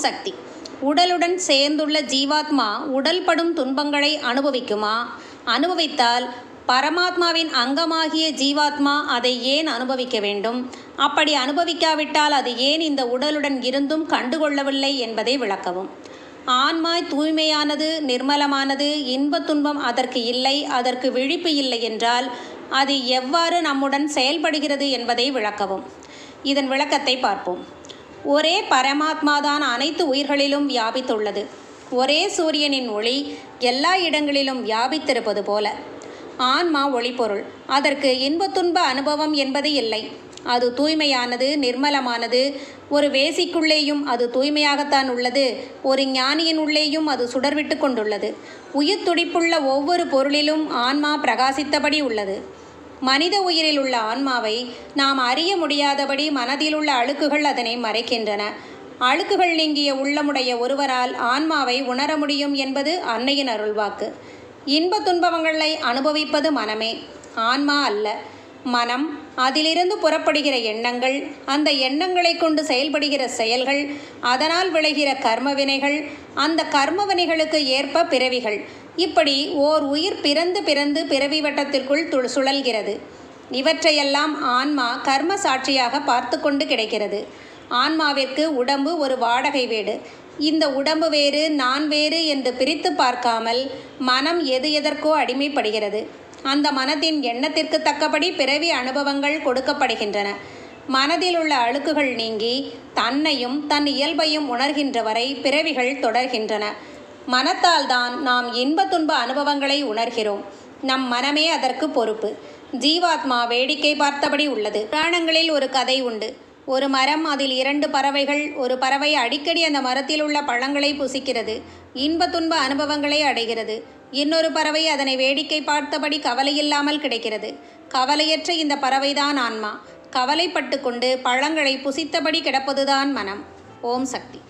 சக்தி. உடலுடன் சேர்ந்துள்ள ஜீவாத்மா உடல் படும் துன்பங்களை அனுபவிக்குமா? அனுபவித்தால் பரமாத்மாவின் அங்கமாகிய ஜீவாத்மா அதை ஏன் அனுபவிக்க வேண்டும்? அப்படி அனுபவிக்காவிட்டால் அது ஏன் இந்த உடலுடன் இருந்தும் கண்டுகொள்ளவில்லை என்பதை விளக்கவும். ஆன்மாய் தூய்மையானது நிர்மலமானது இன்பத் துன்பம் அதற்கு இல்லை அதற்கு விழிப்பு இல்லை என்றால் அது எவ்வாறு நம்முடன் செயல்படுகிறது என்பதை விளக்கவும். இதன் விளக்கத்தை பார்ப்போம். ஒரே பரமாத்மாதான் அனைத்து உயிர்களிலும் வியாபித்துள்ளது. ஒரே சூரியனின் ஒளி எல்லா இடங்களிலும் வியாபித்திருப்பது போல. ஆன்மா ஒளிபொருள். அதற்கு இன்பத்துன்ப அனுபவம் என்பது இல்லை. அது தூய்மையானது நிர்மலமானது. ஒரு வேசிக்குள்ளேயும் அது தூய்மையாகத்தான் உள்ளது. ஒரு ஞானியின் உள்ளேயும் அது சுடர்விட்டு கொண்டுள்ளது. உயிர் துடிப்புள்ள ஒவ்வொரு பொருளிலும் ஆன்மா பிரகாசித்தபடி உள்ளது. மனித உயிரில் உள்ள ஆன்மாவை நாம் அறிய முடியாதபடி மனதிலுள்ள அழுக்குகள் அதனை மறைக்கின்றன. அழுக்குகள் நீங்கிய உள்ளமுடைய ஒருவரால் ஆன்மாவை உணர முடியும் என்பது அன்னையின் அருள்வாக்கு. இன்ப துன்பங்களை அனுபவிப்பது மனமே ஆன்மா அல்ல. மனம் அதிலிருந்து புறப்படுகிற எண்ணங்கள் அந்த எண்ணங்களை கொண்டு செயல்படுகிற செயல்கள் அதனால் விளைகிற கர்மவினைகள் அந்த கர்மவினைகளுக்கு ஏற்ப பிறவிகள். இப்படி ஓர் உயிர் பிறந்து பிறந்து பிறவி வட்டத்திற்குள் து சுழல்கிறது. இவற்றையெல்லாம் ஆன்மா கர்ம சாட்சியாக பார்த்து கொண்டு கிடைக்கிறது. ஆன்மாவிற்கு உடம்பு ஒரு வாடகை வீடு. இந்த உடம்பு வேறு நான் வேறு என்று பிரித்து பார்க்காமல் மனம் எது எதற்கோ அடிமைப்படுகிறது. அந்த மனதின் எண்ணத்திற்கு தக்கபடி பிறவி அனுபவங்கள் கொடுக்கப்படுகின்றன. மனதில் உள்ள அழுக்குகள் நீங்கி தன்னையும் தன் இயல்பையும் உணர்கின்ற வரை பிறவிகள் தொடர்கின்றன. மனத்தால் தான் நாம் இன்ப துன்ப அனுபவங்களை உணர்கிறோம். நம் மனமே அதற்கு பொறுப்பு. ஜீவாத்மா வேடிக்கை பார்த்தபடி உள்ளது. புராணங்களில் ஒரு கதை உண்டு. ஒரு மரம் அதில் இரண்டு பறவைகள் ஒரு பறவை அடிக்கடி அந்த மரத்தில் உள்ள பழங்களை புசிக்கிறது. இன்ப துன்ப அனுபவங்களை அடைகிறது. இன்னொரு பறவை அதனை வேடிக்கை பார்த்தபடி கவலையில்லாமல் கிடைக்கிறது. கவலையற்ற இந்த பறவைதான் ஆன்மா. கவலைப்பட்டு கொண்டு பழங்களை புசித்தபடி கிடப்பதுதான் மனம். ஓம் சக்தி.